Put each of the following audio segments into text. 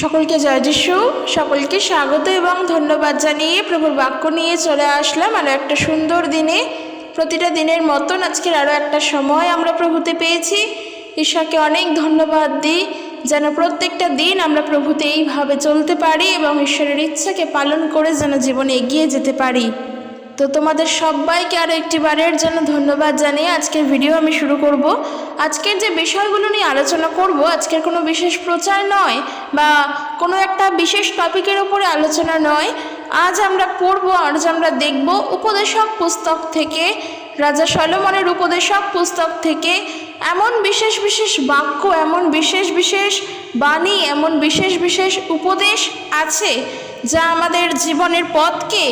সকলকে জয় যিশু, সকলকে স্বাগত এবং ধন্যবাদ জানিয়ে প্রভুর বাক্য নিয়ে চলে আসলাম আরও একটা সুন্দর দিনে। প্রতিটা দিনের মতন আজকের আরও একটা সময় আমরা প্রভুতে পেয়েছি। ঈশ্বরকে অনেক ধন্যবাদ দিই, যেন প্রত্যেকটা দিন আমরা প্রভুতে এইভাবে চলতে পারি এবং ঈশ্বরের ইচ্ছাকে পালন করে যেন জীবনে এগিয়ে যেতে পারি। তো তোমাদের সবাইকে আরও একটি বারের জন্য ধন্যবাদ জানিয়ে আজকের ভিডিও আমি শুরু করব। আজকের যে বিষয়গুলো নিয়ে আলোচনা করব, আজকের কোনো বিশেষ প্রচার নয় বা কোনো একটা বিশেষ টপিকের ওপরে আলোচনা নয়। আজ আমরা পড়ব, আজ আমরা দেখব উপদেশক পুস্তক থেকে রাজা সলমনের উপদেশক পুস্তক থেকে এমন বিশেষ বিশেষ বাক্য, এমন বিশেষ বিশেষ বাণী, এমন বিশেষ বিশেষ উপদেশ আছে যা আমাদের জীবনের পথকে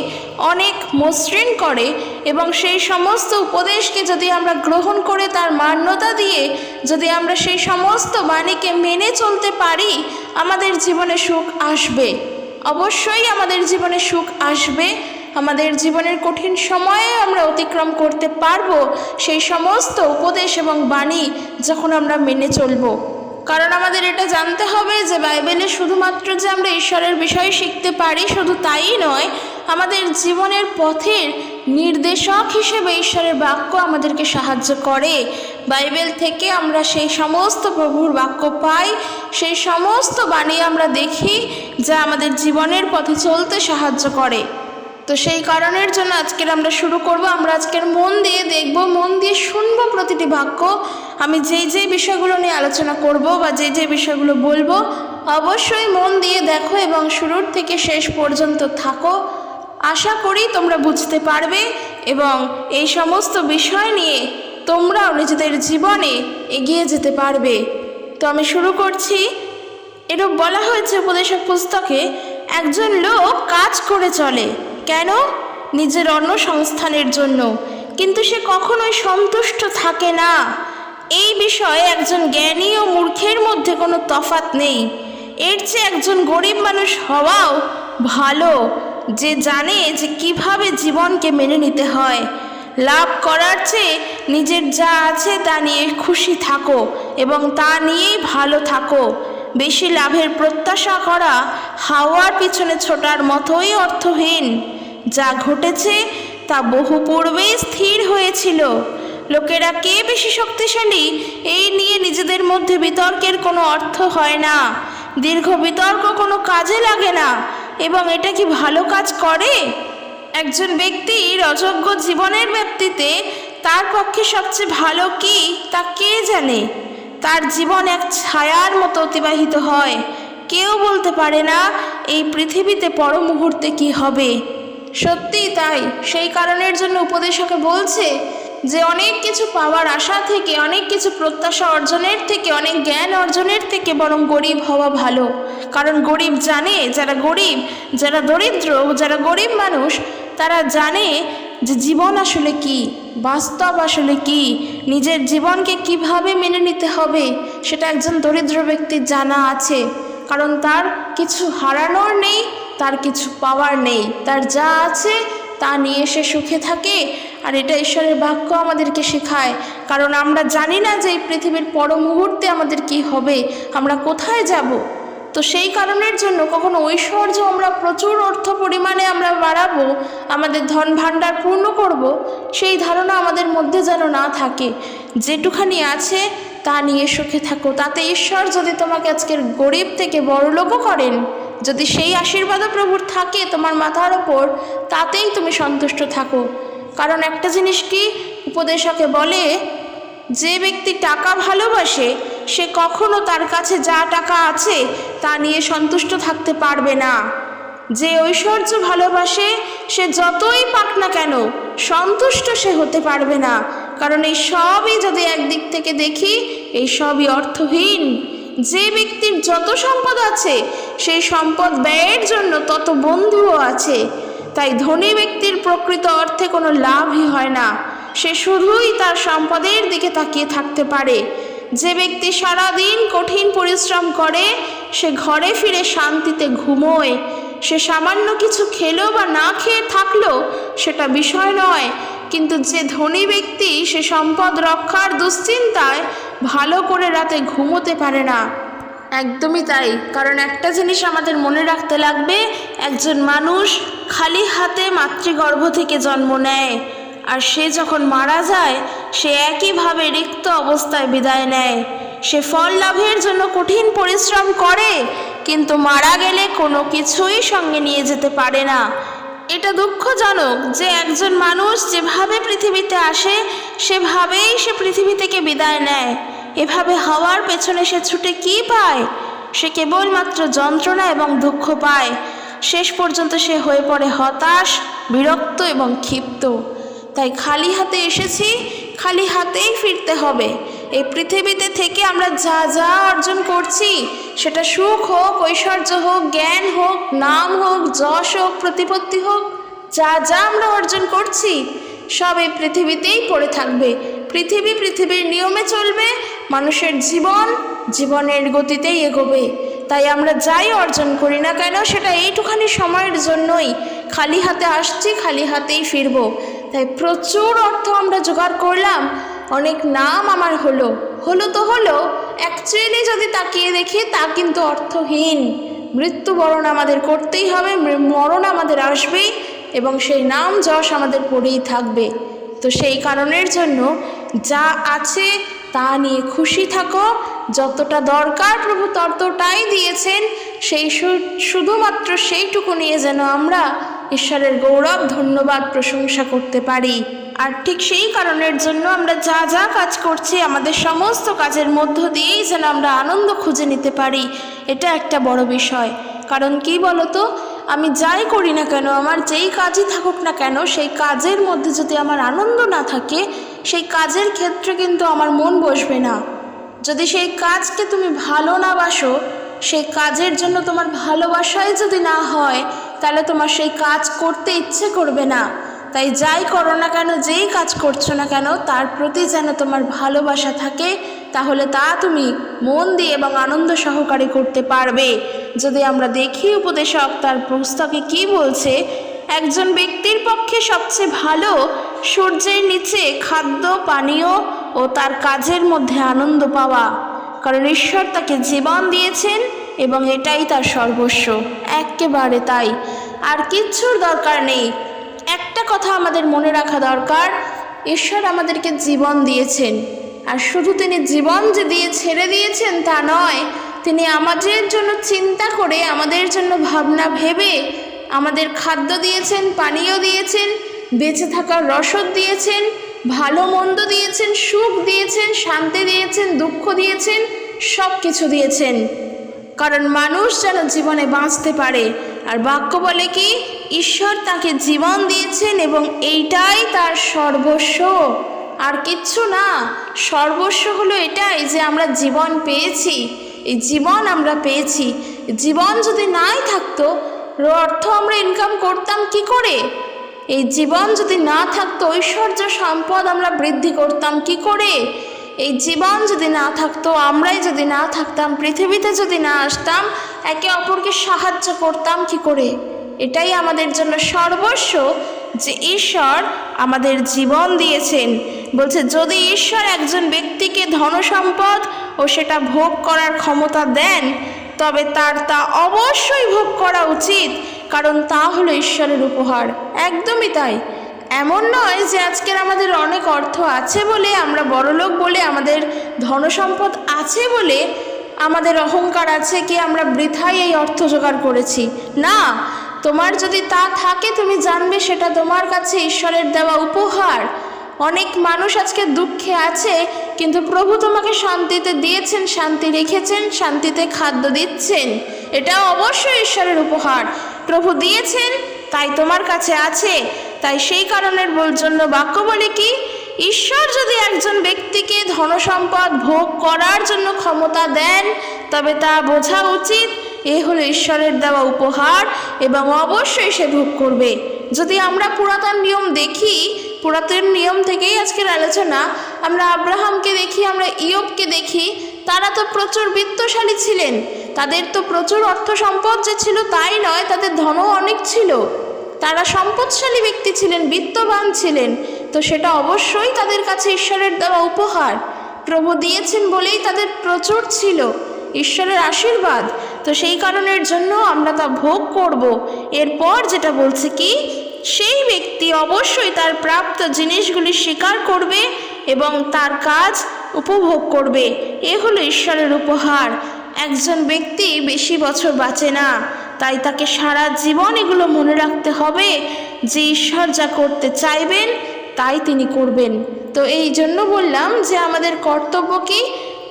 অনেক মসৃণ করে এবং সেই সমস্ত উপদেশকে যদি আমরা গ্রহণ করে তার মান্যতা দিয়ে, যদি আমরা সেই সমস্ত বাণীকে মেনে চলতে পারি, আমাদের জীবনে সুখ আসবে। অবশ্যই আমাদের জীবনে সুখ আসবে। আমাদের জীবনের কঠিন সময়ে আমরা অতিক্রম করতে পারব সেই সমস্ত উপদেশ এবং বাণী যখন আমরা মেনে চলবো। কারণ আমাদের এটা জানতে হবে যে বাইবেলে শুধুমাত্র যে আমরা ঈশ্বরের বিষয় শিখতে পারি শুধু তাই নয়, আমাদের জীবনের পথের নির্দেশক হিসেবে ঈশ্বরের বাক্য আমাদেরকে সাহায্য করে। বাইবেল থেকে আমরা সেই সমস্ত প্রভুর বাক্য পাই, সেই সমস্ত বাণী আমরা দেখি যা আমাদের জীবনের পথে চলতে সাহায্য করে। তো সেই কারণের জন্য আজকের আমরা শুরু করব। আমরা আজকের মন দিয়ে দেখব, মন দিয়ে শুনব প্রতিটি বাক্য। আমি যেই যেই বিষয়গুলো নিয়ে আলোচনা করব বা যে যে বিষয়গুলো বলব, অবশ্যই মন দিয়ে দেখো এবং শুরুর থেকে শেষ পর্যন্ত থাকো। আশা করি তোমরা বুঝতে পারবে এবং এই সমস্ত বিষয় নিয়ে তোমরাও নিজেদের জীবনে এগিয়ে যেতে পারবে। তো আমি শুরু করছি। এরূপ বলা হয়েছে উপদেশক পুস্তকে, একজন লোক কাজ করে চলে। কেন? নিজের অন্য সংস্থানের জন্য। কিন্তু সে কখনোই সন্তুষ্ট থাকে না। এই বিষয়ে একজন জ্ঞানী ও মূর্খের মধ্যে কোনো তফাত নেই। এর চেয়ে একজন গরিব মানুষ হওয়াও ভালো, যে জানে যে কীভাবে জীবনকে মেনে নিতে হয়। লাভ করার চেয়ে নিজের যা আছে তা নিয়ে খুশি থাকো এবং তা নিয়েই ভালো থাকো। বেশি লাভের প্রত্যাশা করা হাওয়ার পিছনে ছোটার মতোই অর্থহীন। যা ঘটেছে তা বহু পূর্বেই স্থির হয়েছিল। লোকেরা কে বেশি শক্তিশালী? এই নিয়ে নিজেদের মধ্যে বিতর্কের কোনো অর্থ হয় না। দীর্ঘ বিতর্ক কোনো কাজে লাগে না। এবং এটা কি ভালো কাজ করে? একজন ব্যক্তির অযোগ্য জীবনের ব্যক্তিতে তার পক্ষে সবচেয়ে ভালো কি তা কে জানে? তার জীবন এক ছায়ার মতো অতিবাহিত হয়। কেউ বলতে পারে না, এই পৃথিবীতে পর মুহূর্তে কি হবে? সত্যিই তাই। সেই কারণের জন্য উপদেশকে বলছে যে, অনেক কিছু পাওয়ার আশা থেকে, অনেক কিছু প্রত্যাশা অর্জনের থেকে, অনেক জ্ঞান অর্জনের থেকে বরং গরিব হওয়া ভালো। কারণ গরিব জানে, যারা গরিব, যারা দরিদ্র, যারা গরিব মানুষ, তারা জানে যে জীবন আসলে কি, বাস্তব আসলে কি, নিজের জীবনকে কীভাবে মেনে নিতে হবে, সেটা একজন দরিদ্র ব্যক্তির জানা আছে। কারণ তার কিছু হারানোর নেই তার কিছু পাওয়ার নেই। তার যা আছে তা নিয়ে সে সুখে থাকে। আর এটা ঈশ্বরের বাক্য আমাদেরকে শেখায়। কারণ আমরা জানি না যে এই পৃথিবীর পর মুহূর্তে আমাদের কি হবে, আমরা কোথায় যাব। তো সেই কারণের জন্য কখনো ঐশ্বর্য আমরা প্রচুর অর্থ পরিমাণে আমরা বাড়াবো, আমাদের ধন ভাণ্ডার পূর্ণ করব, সেই ধারণা আমাদের মধ্যে যেন না থাকে। যেটুখানি আছে তা নিয়ে সুখে থাকো। তাতে ঈশ্বর যদি তোমাকে আজকের গরিব থেকে বড় লোকও করেন যদি সেই আশীর্বাদও প্রভুর থাকে তোমার মাথার ওপর, তাতেই তুমি সন্তুষ্ট থাকো। কারণ একটা জিনিস কি উপদেশকে বলে, যে ব্যক্তি টাকা ভালোবাসে, সে কখনো তার কাছে যা টাকা আছে, তা নিয়ে সন্তুষ্ট থাকতে পারবে না। যে ঐশ্বর্য ভালোবাসে, সে যতই পাক না কেন, সন্তুষ্ট সে হতে পারবে না। কারণ এই সবই যদি একদিক থেকে দেখি, এই সবই অর্থহীন। যে ব্যক্তির যত সম্পদ আছে, সেই সম্পদ ব্যয়ের জন্য তত বন্ধুও আছে। তাই ধনী ব্যক্তির প্রকৃত অর্থে কোনো লাভই হয় না। সে শুধুই তার সম্পদের দিকে তাকিয়ে থাকতে পারে। যে ব্যক্তি সারাদিন কঠিন পরিশ্রম করে, সে ঘরে ফিরে শান্তিতে ঘুমোয়। সে সামান্য কিছু খেলো বা না খেয়ে থাকল সেটা বিষয় নয়। কিন্তু যে ধনী ব্যক্তি সে সম্পদ রক্ষার দুশ্চিন্তায় ভালো করে রাতে ঘুমোতে পারে না। একদমই তাই, কারণ একটা জিনিস আমাদের মনে রাখতে লাগবে, একজন মানুষ খালি হাতে মাতৃগর্ভ থেকে জন্ম নেয়, আর সে যখন মারা যায়, সে একইভাবে রিক্ত অবস্থায় বিদায় নেয়। সে ফল লাভের জন্য কঠিন পরিশ্রম করে, কিন্তু মারা গেলে কোনো কিছুই সঙ্গে নিয়ে যেতে পারে না। এটা দুঃখজনক যে একজন মানুষ যেভাবে পৃথিবীতে আসে, সেভাবেই সে পৃথিবী থেকে বিদায় নেয়। এভাবে হওয়ার পেছনে সে ছুটে কি পায়? সে কেবলমাত্র যন্ত্রণা এবং দুঃখ পায়। শেষ পর্যন্ত সে হয়ে পড়ে হতাশ, বিরক্ত এবং ক্ষিপ্ত। তাই খালি হাতে এসেছি, খালি হাতেই ফিরতে হবে। এই পৃথিবীতে থেকে আমরা যা যা অর্জন করছি, সেটা সুখ হোক, ঐশ্বর্য হোক, জ্ঞান হোক, নাম হোক, যশ হোক, প্রতিপত্তি হোক, যা যা আমরা অর্জন করছি, সব এই পৃথিবীতেই পড়ে থাকবে। পৃথিবী পৃথিবীর নিয়মে চলবে, মানুষের জীবন জীবনের গতিতেই এগোবে। তাই আমরা যাই অর্জন করি না কেন, সেটা এইটুখানি সময়ের জন্যই। খালি হাতে আসছি, খালি হাতেই ফিরবো। তাই প্রচুর অর্থ আমরা জোগাড় করলাম। অনেক নাম আমার হলো। হলো তো হলো অ্যাকচুয়ালি যদি তাকিয়ে দেখি তা কিন্তু অর্থহীন। মৃত্যুবরণ আমাদের করতেই হবে মরণ আমাদের আসবেই এবং সেই নাম যশ আমাদের পড়েই থাকবে। তো সেই কারণের জন্য যা আছে তা নিয়ে খুশি থাকো। যতটা দরকার প্রভু ততটাই দিয়েছেন। সেই শুধুমাত্র সেইটুকু নিয়ে যেন আমরা ঈশ্বরের গৌরব, ধন্যবাদ, প্রশংসা করতে পারি। আর ঠিক সেই কারণের জন্য আমরা যা যা কাজ করছি, আমাদের সমস্ত কাজের মধ্য দিয়েই যেন আমরা আনন্দ খুঁজে নিতে পারি, এটা একটা বড় বিষয়। কারণ কি বলতো? আমি যাই করি না কেন, আমার যেই কাজই থাকুক না কেন, সেই কাজের মধ্যে যদি আমার আনন্দ না থাকে, সেই কাজের ক্ষেত্রে কিন্তু আমার মন বসবে না। যদি সেই কাজকে তুমি ভালো না বাসো, সেই কাজের জন্য তোমার ভালোবাসাই যদি না হয় তাহলে তোমার সেই কাজ করতে ইচ্ছে করবে না। তাই যাই করো না কেন, যেই কাজ করছ না কেন, তার প্রতি যেন তোমার ভালোবাসা থাকে, তাহলে তা তুমি মন দিয়ে এবং আনন্দ সহকারে করতে পারবে। যদি আমরা দেখি উপদেশক, তার পুস্তকে কি বলছে, একজন ব্যক্তির পক্ষে সবচেয়ে ভালো সূর্যের নিচে খাদ্য, পানীয় ও তার কাজের মধ্যে আনন্দ পাওয়া। কারণ ঈশ্বর তাকে জীবন দিয়েছেন এবং এটাই তার সর্বস্ব। একেবারে তাই। আর কিচ্ছুর দরকার নেই। একটা কথা আমাদের মনে রাখা দরকার, ঈশ্বর আমাদেরকে জীবন দিয়েছেন। আর শুধু তিনি জীবন যে দিয়ে ছেড়ে দিয়েছেন তা নয়, তিনি আমাদের জন্য চিন্তা করে, আমাদের জন্য ভাবনা ভেবে আমাদের খাদ্য দিয়েছেন, পানীয় দিয়েছেন, বেঁচে থাকার রসদ দিয়েছেন, ভালো মন্দ দিয়েছেন, সুখ দিয়েছেন, শান্তি দিয়েছেন, দুঃখ দিয়েছেন সব কিছু দিয়েছেন। কারণ মানুষ যেন জীবনে বাঁচতে পারে। আর বাক্য বলে কি, ঈশ্বর তাকে জীবন দিয়েছেন এবং এইটাই তার সর্বস্ব। আর কিচ্ছু না, সর্বস্ব হলো এটাই যে আমরা জীবন পেয়েছি। এই জীবন আমরা পেয়েছি। জীবন যদি নাই থাকতো অর্থ আমরা ইনকাম করতাম কি করে? এই জীবন যদি না থাকতো, ঐশ্বর্য সম্পদ আমরা বৃদ্ধি করতাম কি করে? এই জীবন যদি না থাকতো, আমরাই যদি না থাকতাম, পৃথিবীতে যদি না আসতাম, একে অপরকে সাহায্য করতাম কি করে? এটাই আমাদের জন্য সর্বস্ব যে ঈশ্বর আমাদের জীবন দিয়েছেন। বলছে, যদি ঈশ্বর একজন ব্যক্তিকে ধনসম্পদ ও সেটা ভোগ করার ক্ষমতা দেন, তবে তার তা অবশ্যই ভোগ করা উচিত, কারণ তা হলো ঈশ্বরের উপহার। একদমই তাই। এমন নয় যে আজকের আমাদের অনেক অর্থ আছে বলে আমরা বড়লোক বলে আমাদের ধনসম্পদ আছে বলে আমাদের অহংকার আছে কি আমরা বৃথাই এই অর্থ জোগাড় করেছি। না, তোমার যদি তা থাকে তুমি জানবে সেটা তোমার কাছে ঈশ্বরের দেওয়া উপহার। অনেক মানুষ আজকে দুঃখে আছে, কিন্তু প্রভু তোমাকে শান্তিতে দিয়েছেন, শান্তি রেখেছেন, শান্তিতে খাদ্য দিচ্ছেন। এটা অবশ্যই ঈশ্বরের উপহার। প্রভু দিয়েছেন, তাই তোমার কাছে আছে। তাই সেই কারণের জন্য বাক্য বলে কি, ঈশ্বর যদি একজন ব্যক্তিকে ধনসম্পদ ভোগ করার জন্য ক্ষমতা দেন, তবে তা বোঝা উচিত এ হলো ঈশ্বরের দেওয়া উপহার এবং অবশ্যই সে ভোগ করবে। যদি আমরা পুরাতন নিয়ম দেখি, পুরাতন নিয়ম থেকেই আজকের আলোচনা, আমরা আব্রাহামকে দেখি, আমরা ইয়বকে দেখি, তারা তো প্রচুর বিত্তশালী ছিলেন। তাদের তো প্রচুর অর্থ সম্পদ যে ছিল তাই নয়, তাদের ধনও অনেক ছিল। তারা সম্পদশালী ব্যক্তি ছিলেন, বিত্তবান ছিলেন। তো সেটা অবশ্যই তাদের কাছে ঈশ্বরের দেওয়া উপহার। প্রভু দিয়েছেন বলেই তাদের প্রচুর ছিল, ঈশ্বরের আশীর্বাদ। তো সেই কারণের জন্য আমরা তা ভোগ করব। এরপর যেটা বলছে কি, সেই ব্যক্তি অবশ্যই তার প্রাপ্ত জিনিসগুলি স্বীকার করবে এবং তার কাজ উপভোগ করবে। এ হলো ঈশ্বরের উপহার। একজন ব্যক্তি বেশি বছর বাঁচে না। তাই তাকে সারা জীবন এগুলো মনে রাখতে হবে যে ঈশ্বর যা করতে চাইবেন, তাই তিনি করবেন। তো এই জন্য বললাম যে আমাদের কর্তব্য কি?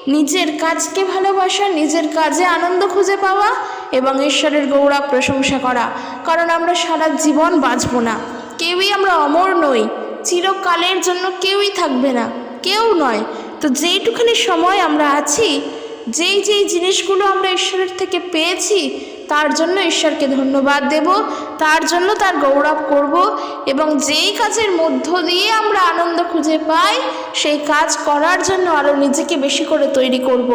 নিজের কাজকে ভালোবাসা, নিজের কাজে আনন্দ খুঁজে পাওয়া এবং ঈশ্বরের গৌরব প্রশংসা করা। কারণ আমরা সারা জীবন বাঁচব না। কেউই আমরা অমর নই। চিরকালের জন্য কেউই থাকবে না। কেউ নয়। তো যেইটুখানি সময় আমরা আছি, যেই যেই জিনিসগুলো আমরা ঈশ্বরের থেকে পেয়েছি তার জন্য ঈশ্বরকে ধন্যবাদ দেব, তার জন্য তার গৌরব করব এবং যেই কাজের মধ্য দিয়ে আমরা আনন্দ খুঁজে পাই, সেই কাজ করার জন্য আরও নিজেকে বেশি করে তৈরি করব।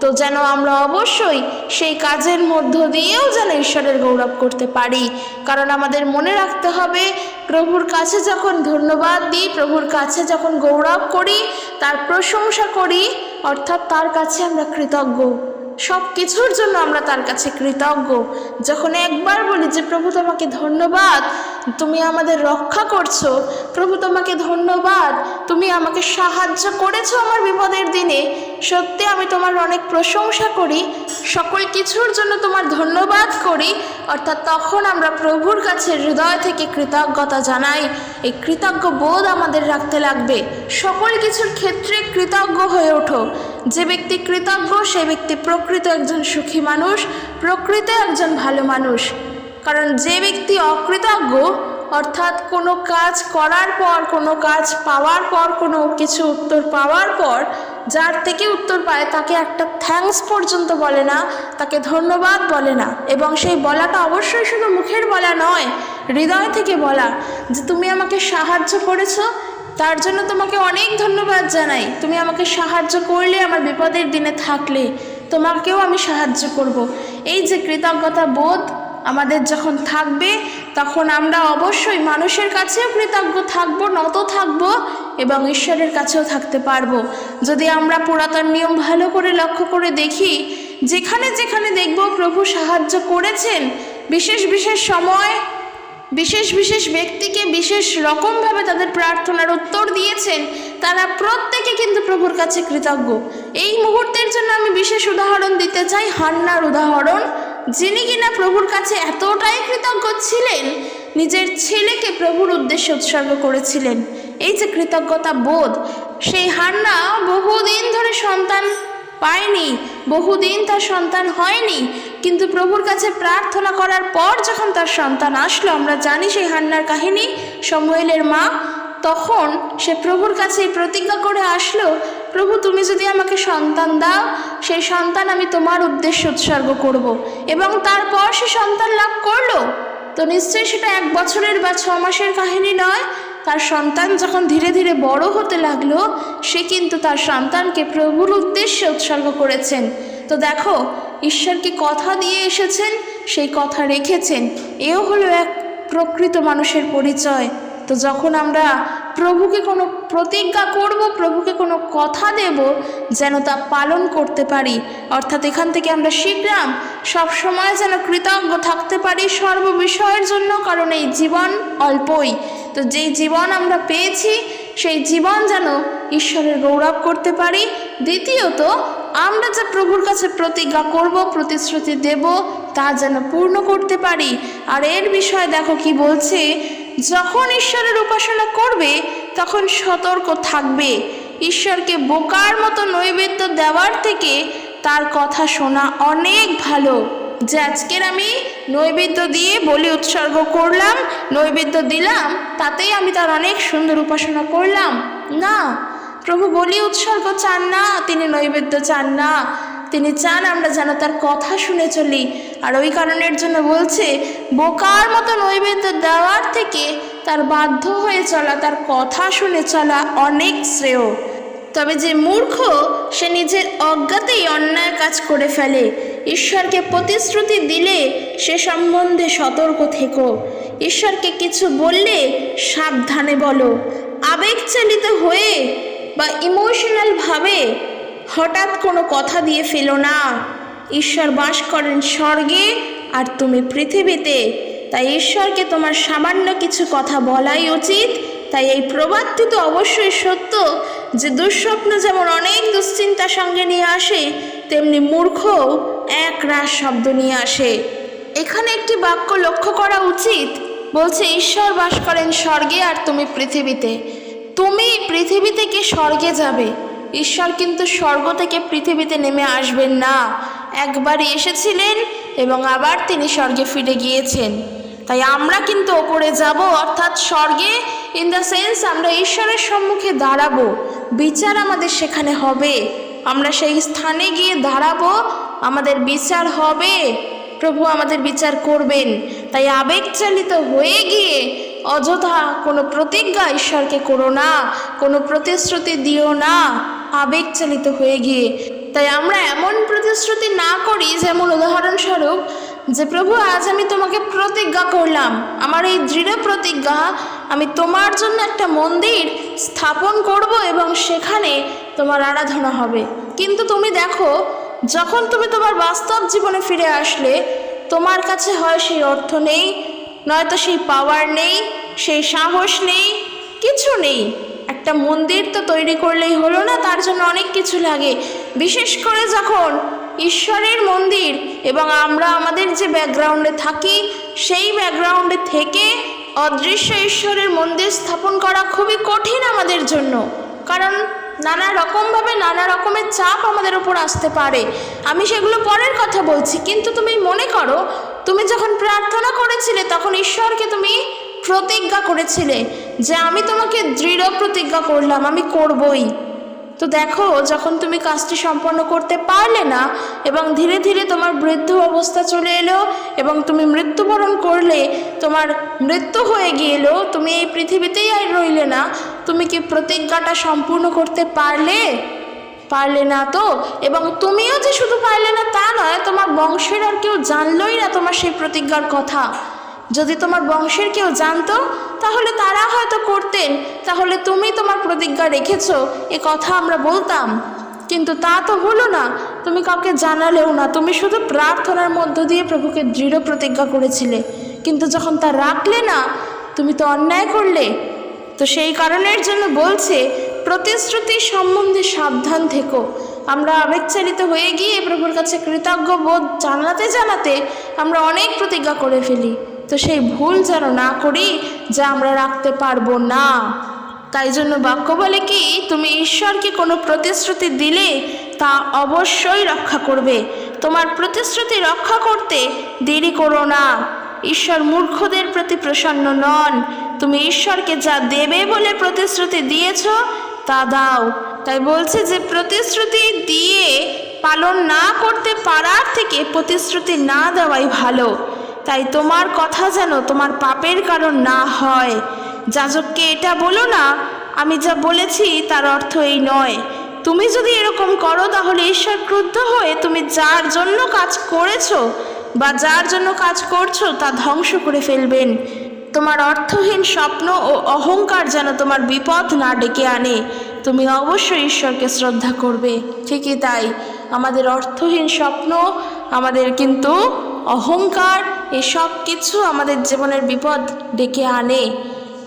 তো যেন আমরা অবশ্যই সেই কাজের মধ্য দিয়েও যেন ঈশ্বরের গৌরব করতে পারি। কারণ আমাদের মনে রাখতে হবে, প্রভুর কাছে যখন ধন্যবাদ দিই, প্রভুর কাছে যখন গৌরব করি, তার প্রশংসা করি, অর্থাৎ তার কাছে আমরা কৃতজ্ঞ। সব কিছুর জন্য আমরা তার কাছে কৃতজ্ঞ। যখন একবার বলি যে, প্রভু তোমাকে ধন্যবাদ, তুমি আমাদের রক্ষা করছ। প্রভু তোমাকে ধন্যবাদ, তুমি আমাকে সাহায্য করেছ আমার বিপদের দিনে। সত্যি আমি তোমার অনেক প্রশংসা করি, সকল কিছুর জন্য তোমার ধন্যবাদ করি। অর্থাৎ তখন আমরা প্রভুর কাছে হৃদয় থেকে কৃতজ্ঞতা জানাই। এই কৃতজ্ঞ বোধ আমাদের রাখতে লাগবে। সকল কিছুর ক্ষেত্রে কৃতজ্ঞ হয়ে ওঠো। যে ব্যক্তি কৃতজ্ঞ, সে ব্যক্তি প্রকৃত একজন সুখী মানুষ, প্রকৃত একজন ভালো মানুষ। কারণ যে ব্যক্তি অকৃতজ্ঞ, অর্থাৎ কোনো কাজ করার পর, কোনো কাজ পাওয়ার পর, কোনো কিছু উত্তর পাওয়ার পর, যার থেকে উত্তর পায়, তাকে একটা থ্যাঙ্কস পর্যন্ত বলে না, তাকে ধন্যবাদ বলে না। এবং সেই বলাটা অবশ্যই শুধু মুখের বলা নয়, হৃদয় থেকে বলা যে, তুমি আমাকে সাহায্য করেছ তার জন্য তোমাকে অনেক ধন্যবাদ জানাই। তুমি আমাকে সাহায্য করলে, আমার বিপদের দিনে থাকলে। তোমাকেও আমি সাহায্য করব। এই যে কৃতজ্ঞতা বোধ আমাদের যখন থাকবে, তখন আমরা অবশ্যই মানুষের কাছেও কৃতজ্ঞ থাকব, নত থাকব এবং ঈশ্বরের কাছেও থাকতে পারব। যদি আমরা পুরাতন নিয়ম ভালো করে লক্ষ্য করে দেখি, যেখানে যেখানে দেখব প্রভু সাহায্য করেছেন, বিশেষ বিশেষ সময় বিশেষ বিশেষ ব্যক্তিকে বিশেষ রকমভাবে তাদের প্রার্থনার উত্তর দিয়েছেন, তারা প্রত্যেকে কিন্তু প্রভুর কাছে কৃতজ্ঞ। এই মুহূর্তের জন্য আমি বিশেষ উদাহরণ দিতে চাই হান্নার উদাহরণ। যিনি কিনা প্রভুর কাছে এতটাই কৃতজ্ঞ ছিলেন, নিজের ছেলেকে প্রভুর উদ্দেশ্যে উৎসর্গ করেছিলেন। এই যে কৃতজ্ঞতা বোধ, সেই হান্না বহুদিন ধরে সন্তান পায়নি, বহুদিন তার সন্তান হয়নি, কিন্তু প্রভুর কাছে প্রার্থনা করার পর যখন তার সন্তান আসলো, আমরা জানি সেই হান্নার কাহিনী, সময়েলের মা, তখন সে প্রভুর কাছে প্রতিজ্ঞা করে আসলো, প্রভু, তুমি যদি আমাকে সন্তান দাও, সেই সন্তান আমি তোমার উদ্দেশ্যে উৎসর্গ করব। এবং তারপর সে সন্তান লাভ করল তো নিশ্চয়ই সেটা এক বছরের বা ছ মাসের কাহিনী নয় তার সন্তান যখন ধীরে ধীরে বড় হতে লাগল, সে কিন্তু তার সন্তানকে প্রভুর উদ্দেশ্যে উৎসর্গ করেছেন। তো দেখো ঈশ্বরকে কথা দিয়ে এসেছেন? সেই কথা রেখেছেন। এও হলো এক প্রকৃত মানুষের পরিচয়। তো যখন আমরা প্রভুকে কোনো প্রতিজ্ঞা করব, প্রভুকে কোনো কথা দেব যেন তা পালন করতে পারি। অর্থাৎ এখান থেকে আমরা শিখলাম সব সময় যেন কৃতজ্ঞ থাকতে পারি সর্ববিষয়ের জন্য, কারণ এই জীবন অল্পই। তো যেই জীবন আমরা পেয়েছি, সেই জীবন যেন ঈশ্বরের গৌরব করতে পারি। দ্বিতীয়ত, আমরা যে প্রভুর কাছে প্রতিজ্ঞা করব, প্রতিশ্রুতি দেব, তা যেন পূর্ণ করতে পারি। আর এর বিষয়ে দেখো কি বলছে যখন ঈশ্বরের উপাসনা করবে, তখন সতর্ক থাকবে। ঈশ্বরকে বোকার মতো নৈবেদ্য দেওয়ার থেকে তার কথা শোনা অনেক ভালো। যে আজকের আমি নৈবেদ্য দিয়ে বলি উৎসর্গ করলাম, নৈবেদ্য দিলাম, তাতেই আমি তার অনেক সুন্দর উপাসনা করলাম। না, প্রভু বলি উৎসর্গ চান না, তিনি নৈবেদ্য চান না। তিনি চান আমরা যেন তার কথা শুনে চলি। আর ওই কারণের জন্য বলছে, বোকার মতো নৈবেদ্য দেওয়ার থেকে তার বাধ্য হয়ে চলা, তার কথা শুনে চলা অনেক শ্রেয়। তবে যে মূর্খ, সে নিজের অজ্ঞাতেই অন্যায় কাজ করে ফেলে। ঈশ্বরকে প্রতিশ্রুতি দিলে সে সম্বন্ধে সতর্ক থেকো। ঈশ্বরকে কিছু বললে সাবধানে বলো। আবেগচালিত হয়ে বা ইমোশনাল ভাবে হঠাৎ কোনো কথা দিয়ে ফেলো না। ঈশ্বর বাস করেন স্বর্গে আর তুমি পৃথিবীতে। তাই ঈশ্বরকে তোমার সামান্য কিছু কথা বলাই উচিত। তাই এই প্রবাদটি তো অবশ্যই সত্য যে দুঃস্বপ্ন যেমন অনেক দুশ্চিন্তা সঙ্গে নিয়ে আসে, তেমনি মূর্খও এক রাস শব্দ নিয়ে আসে। এখানে একটি বাক্য লক্ষ্য করা উচিত। বলছে, ঈশ্বর বাস করেন স্বর্গে আর তুমি পৃথিবীতে। তুমি পৃথিবী থেকে স্বর্গে যাবে? ঈশ্বর কিন্তু স্বর্গ থেকে পৃথিবীতে নেমে আসবেন না। একবারই এসেছিলেন এবং আবার তিনি স্বর্গে ফিরে গিয়েছেন। তাই আমরা কিন্তু ওপরে যাব, অর্থাৎ স্বর্গে ইন দ্য সেন্স আমরা ঈশ্বরের সম্মুখে দাঁড়াবো। বিচার আমাদের সেখানে হবে। আমরা সেই স্থানে গিয়ে দাঁড়াবো, আমাদের বিচার হবে। প্রভু আমাদের বিচার করবেন। তাই আবেগচালিত হয়ে গিয়ে অযথা কোনো প্রতিজ্ঞা ঈশ্বরকে করো না, কোনো প্রতিশ্রুতি দিও না। আবেগচালিত হয়ে গিয়ে। তাই আমরা এমন প্রতিশ্রুতি না করি যেমন উদাহরণস্বরূপ যে, প্রভু, আজ আমি তোমাকে প্রতিজ্ঞা করলাম। আমার এই দৃঢ় প্রতিজ্ঞা, আমি তোমার জন্য একটা মন্দির স্থাপন করব এবং সেখানে তোমার আরাধনা হবে। কিন্তু তুমি দেখো, যখন তুমি তোমার বাস্তব জীবনে ফিরে আসলে, তোমার কাছে হয় সেই অর্থ নেই, নয়তো সেই পাওয়ার নেই, সেই সাহস নেই, কিছু নেই। একটা মন্দির তো তৈরি করলেই হলো না, তার জন্য অনেক কিছু লাগে। বিশেষ করে যখন ঈশ্বরের মন্দির এবং আমরা আমাদের যে ব্যাকগ্রাউন্ডে থাকি, সেই ব্যাকগ্রাউন্ডে থেকে অদৃশ্য ঈশ্বরের মন্দির স্থাপন করা খুবই কঠিন আমাদের জন্য। কারণ নানা রকমভাবে নানা রকমের চাপ আমাদের উপর আসতে পারে। আমি সেগুলো পরের কথা বলছি, কিন্তু তুমি মনে করো, তুমি যখন প্রার্থনা করেছিলে, তখন ঈশ্বরকে তুমি প্রতিজ্ঞা করেছিলে। যে আমি তোমাকে দৃঢ় প্রতিজ্ঞা করলাম, আমি করবই। তো দেখো, যখন তুমি কাজটি সম্পন্ন করতে পারলে না, এবং ধীরে ধীরে তোমার বৃদ্ধ অবস্থা চলে এলো, এবং তুমি মৃত্যুবরণ করলে, তোমার মৃত্যু হয়ে গিয়েলো তুমি এই পৃথিবীতেই আর রইলে না, তুমি কি প্রতিজ্ঞাটা সম্পূর্ণ করতে পারলে? পারলে না তো? এবং তুমিও যে শুধু পারলে না তা নয়, তোমার বংশের আর কেউ জানলই না তোমার সেই প্রতিজ্ঞার কথা। যদি তোমার বংশের কেউ জানতো, তাহলে তারা হয়তো করতেন। তাহলে তুমি তোমার প্রতিজ্ঞা রেখেছ, এ কথা আমরা বলতাম। কিন্তু তা তো হলো না। তুমি কাউকে জানালেও না। তুমি শুধু প্রার্থনার মধ্য দিয়ে প্রভুকে দৃঢ় প্রতিজ্ঞা করেছিলে। কিন্তু যখন তা রাখলে না, তুমি তো অন্যায় করলে। তো সেই কারণের জন্য বলছে, প্রতিশ্রুতি সম্বন্ধে সাবধান থেকো। আমরা আবেগচালিত হয়ে গিয়ে প্রভুর কাছে কৃতজ্ঞ বোধ জানাতে জানাতে আমরা অনেক প্রতিজ্ঞা করে ফেলি। তো সেই ভুল যেন না করি, যা আমরা রাখতে পারব না। তাই জন্য বাক্য বলে কি, তুমি ঈশ্বরকে কোনো প্রতিশ্রুতি দিলে তা অবশ্যই রক্ষা করবে। তোমার প্রতিশ্রুতি রক্ষা করতে দেরি করো না। ঈশ্বর মূর্খদের প্রতি প্রসন্ন নন। তুমি ঈশ্বরকে যা দেবে বলে প্রতিশ্রুতি দিয়েছ, তা দাও। তাই বলছে যে, প্রতিশ্রুতি দিয়ে পালন না করতে পারার থেকে প্রতিশ্রুতি না দেওয়াই ভালো। তাই তোমার কথা যেন তোমার পাপের কারণ না হয়। যাজককে এটা বলো না, আমি যা বলেছি তার অর্থ এই নয়। তুমি যদি এরকম করো, তাহলে ঈশ্বর ক্রুদ্ধ হয়ে তুমি যার জন্য কাজ করেছ বা যার জন্য কাজ করছ তা ধ্বংস করে ফেলবেন। তোমার অর্থহীন স্বপ্ন ও অহংকার যেন তোমার বিপদ না ডেকে আনে। তুমি অবশ্যই ঈশ্বরকে শ্রদ্ধা করবে, ঠিকই তাই। আমাদের অর্থহীন স্বপ্ন আমাদের কিন্তু অহংকার, এসব কিছু আমাদের জীবনের বিপদ ডেকে আনে।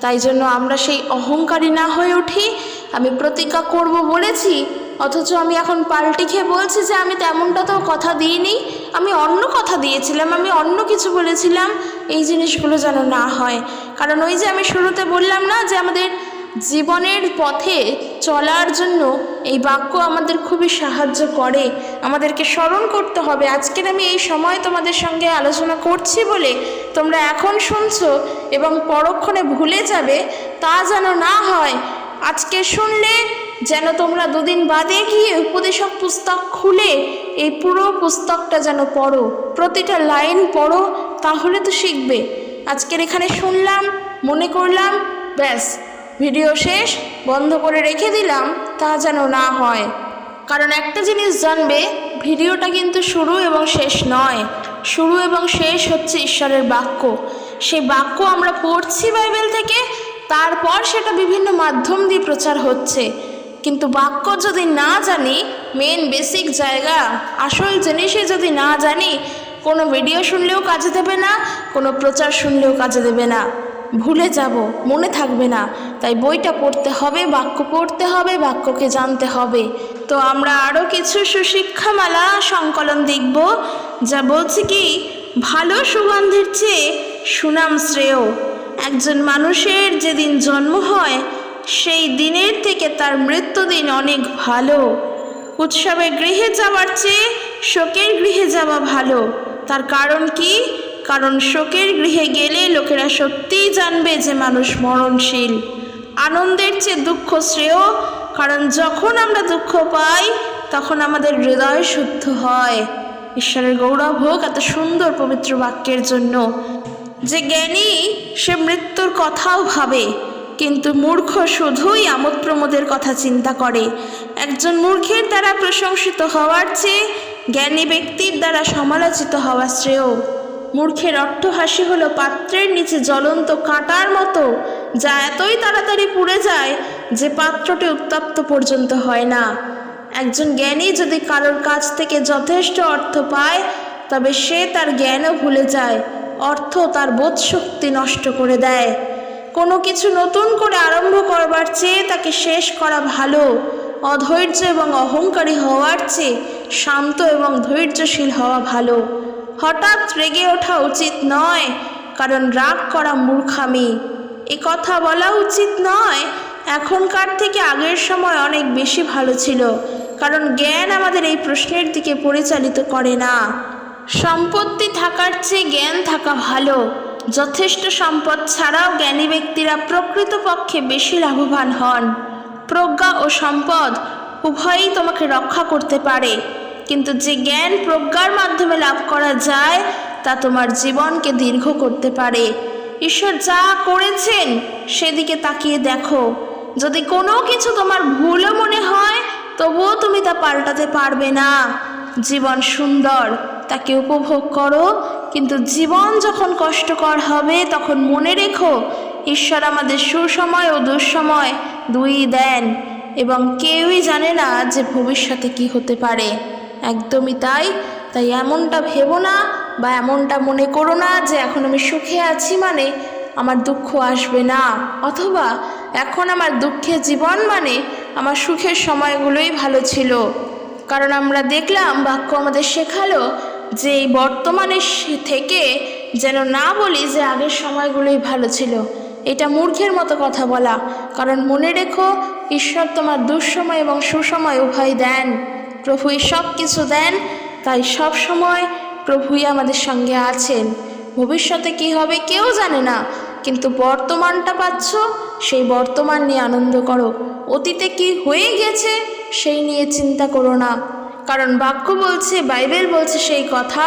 তাই জন্য আমরা সেই অহংকারী না হয়ে উঠি। আমি প্রতিজ্ঞা করব বলেছি, অথচ আমি এখন পাল্টি খেয়ে বলছি যে আমি তেমনটা তো কথা দিইনি। আমি অন্য কথা দিয়েছিলাম, আমি অন্য কিছু বলেছিলাম। এই জিনিসগুলো যেন না হয়। কারণ ওই যে আমি শুরুতে বললাম না যে আমাদের জীবনের পথে চলার জন্য এই বাক্য আমাদের খুবই সাহায্য করে। আমাদেরকে স্মরণ করতে হবে। আজকের আমি এই সময় তোমাদের সঙ্গে আলোচনা করছি বলে তোমরা এখন শুনছো এবং পরক্ষণে ভুলে যাবে, তা যেন না হয়। আজকে শুনলে যেন তোমরা দুদিন বাদে গিয়ে উপদেশক পুস্তক খুলে এই পুরো পুস্তকটা যেন পড়ো। প্রতিটা লাইন পড়ো, তাহলে তো শিখবে। আজকের এখানে শুনলাম, মনে করলাম, ব্যাস। ভিডিও শেষ বন্ধ করে রেখে দিলাম, তা যেন না হয়। কারণ একটা জিনিস জানবে, ভিডিওটা কিন্তু শুরু এবং শেষ নয়। শুরু এবং শেষ হচ্ছে ঈশ্বরের বাক্য। সেই বাক্য আমরা পড়ছি বাইবেল থেকে, তারপর সেটা বিভিন্ন মাধ্যম দিয়ে প্রচার হচ্ছে। কিন্তু বাক্য যদি না জানি মেন বেসিক জায়গা, আসল জিনিসই যদি না জানি, কোনো ভিডিও শুনলেও কাজে দেবে না, কোনো প্রচার শুনলেও কাজে দেবে না। ভুলে যাব, মনে থাকবে না। তাই বইটা পড়তে হবে, বাক্য পড়তে হবে, বাক্যকে জানতে হবে। তো আমরা আরও কিছু সুশিক্ষামালা সংকলন দেখব, যা বলছে কি, ভালো সুগন্ধের চেয়ে সুনাম শ্রেয়। একজন মানুষের যেদিন জন্ম হয়, সেই দিনের থেকে তার মৃত্যুদিন অনেক ভালো। উৎসবে গৃহে যাওয়ার চেয়ে শোকের গৃহে যাওয়া ভালো। তার কারণ কি? কারণ শোকের গৃহে গেলে লোকেরা সত্যিই জানবে যে মানুষ মরণশীল। আনন্দের চেয়ে দুঃখ শ্রেয়, কারণ যখন আমরা দুঃখ পাই, তখন আমাদের হৃদয় শুদ্ধ হয়। ঈশ্বরের গৌরব হোক এত সুন্দর পবিত্র বাক্যের জন্য। যে জ্ঞানী, সে মৃত্যুর কথাও ভাবে, কিন্তু মূর্খ শুধুই আমোদ প্রমোদের কথা চিন্তা করে। একজন মূর্খের দ্বারা প্রশংসিত হওয়ার চেয়ে জ্ঞানী ব্যক্তির দ্বারা সমালোচিত হওয়া শ্রেয়। মূর্খের অট্টহাসি হলো পাত্রের নিচে জ্বলন্ত কাঁটার মতো, যা এতই তাড়াতাড়ি পুড়ে যায় যে পাত্রটি উত্তপ্ত পর্যন্ত হয় না। একজন জ্ঞানী যদি কারোর কাছ থেকে যথেষ্ট অর্থ পায়, তবে সে তার জ্ঞানও ভুলে যায়, অর্থ তার বোধশক্তি নষ্ট করে দেয়। কোনো কিছু নতুন করে আরম্ভ করবার চেয়ে তাকে শেষ করা ভালো, অধৈর্য এবং অহংকারী হওয়ার চেয়ে শান্ত এবং ধৈর্যশীল হওয়া ভালো। হঠাৎ রেগে ওঠা উচিত নয়, কারণ রাগ করা মূর্খামি। এ কথা বলা উচিত নয়, এখনকার থেকে আগের সময় অনেক বেশি ভালো ছিল, কারণ জ্ঞান আমাদের এই প্রশ্নের দিকে পরিচালিত করে না। সম্পত্তি থাকার চেয়ে জ্ঞান থাকা ভালো। যথেষ্ট সম্পদ ছাড়াও জ্ঞানী ব্যক্তিরা প্রকৃতপক্ষে বেশি লাভবান হন। প্রজ্ঞা ও সম্পদ উভয়ই তোমাকে রক্ষা করতে পারে। কিন্তু যে জ্ঞান প্রজ্ঞার মাধ্যমে লাভ করা যায়, তা তোমার জীবনকে দীর্ঘ করতে পারে। ঈশ্বর যা করেছেন, সেদিকে তাকিয়ে দেখো। যদি কোনো কিছু তোমার ভুলও মনে হয়, তবুও তুমি তা পাল্টাতে পারবে না। জীবন সুন্দর, তাকে উপভোগ করো। কিন্তু জীবন যখন কষ্টকর হবে, তখন মনে রেখো, ঈশ্বর আমাদের সুসময় ও দুঃসময় দুই দেন এবং কেউই জানে না যে ভবিষ্যতে কি হতে পারে। একদমই তাই। তাই এমনটা ভেবো না বা এমনটা মনে করো না যে এখন আমি সুখে আছি মানে আমার দুঃখ আসবে না। অথবা এখন আমার দুঃখে জীবন মানে আমার সুখের সময়গুলোই ভালো ছিল। কারণ আমরা দেখলাম বাক্য আমাদের শেখালো যে এই বর্তমানে থেকে যেন না বলি যে আগের সময়গুলোই ভালো ছিল। এটা মূর্খের মতো কথা বলা। কারণ মনে রেখো, ঈশ্বর তোমার দুঃসময় এবং সুসময় উভয় দেন। প্রভুই সব কিছু দেন, তাই সব সময় প্রভুই আমাদের সঙ্গে আছেন। ভবিষ্যতে কি হবে কেউ জানে না, কিন্তু বর্তমানটা পাচ্ছ, সেই বর্তমান নিয়ে আনন্দ করো। অতীতে কি হয়ে গেছে, সেই নিয়ে চিন্তা করো না। কারণ বাক্য বলছে, বাইবেল বলছে সেই কথা,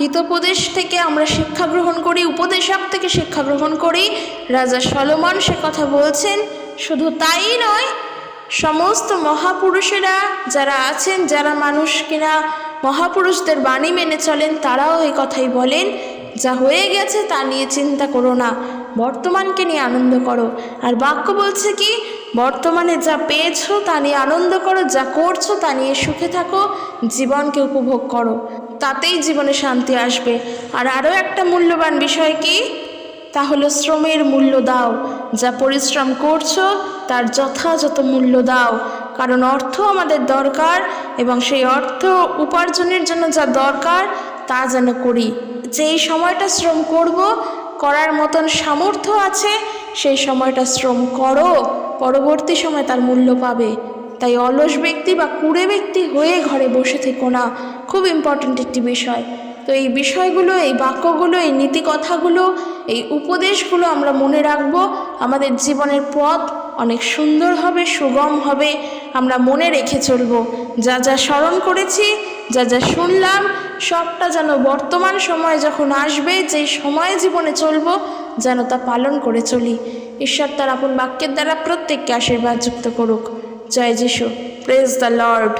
হিতোপদেশ থেকে আমরা শিক্ষা গ্রহণ করি, উপদেশক থেকে শিক্ষা গ্রহণ করি। রাজা সলমন সে কথা বলছেন, শুধু তাই নয় সমস্ত মহাপুরুষেরা যারা আছেন, যারা মানুষ কিনা মহাপুরুষদের বাণী মেনে চলেন, তারাও এই কথাই বলেন, যা হয়ে গেছে তা নিয়ে চিন্তা করো না, বর্তমানকে নিয়ে আনন্দ করো। আর বাক্য বলছে কি, বর্তমানে যা পেয়েছ তা নিয়ে আনন্দ করো, যা করছ তা নিয়ে সুখে থাকো, জীবনকে উপভোগ করো। তাতেই জীবনে শান্তি আসবে। আর আরও একটা মূল্যবান বিষয় কি তা হলো শ্রমের মূল্য দাও। যা পরিশ্রম করছ, তার যথাযথ মূল্য দাও। কারণ অর্থ আমাদের দরকার এবং সেই অর্থ উপার্জনের জন্য যা দরকার, তা যেন করি। যেই সময়টা শ্রম করব, করার মতন সামর্থ্য আছে, সেই সময়টা শ্রম করো। পরবর্তী সময় তার মূল্য পাবে। তাই অলস ব্যক্তি বা কুড়ে ব্যক্তি হয়ে ঘরে বসে থেকো না। খুব ইম্পর্ট্যান্ট একটি বিষয়। তো এই বিষয়গুলো, এই বাক্যগুলো, এই নীতি কথাগুলো এই উপদেশগুলো আমরা মনে রাখব। আমাদের জীবনের পথ অনেক সুন্দর হবে, সুগম হবে। আমরা মনে রেখে চলবো। যা যা স্মরণ করেছি, যা যা শুনলাম, সবটা যেন বর্তমান সময় যখন আসবে যে সময় জীবনে চলবো, যেন তা পালন করে চলি। ঈশ্বর তার আপন বাক্যের দ্বারা প্রত্যেককে আশীর্বাদ যুক্ত করুক। জয় যিশু। Praise the Lord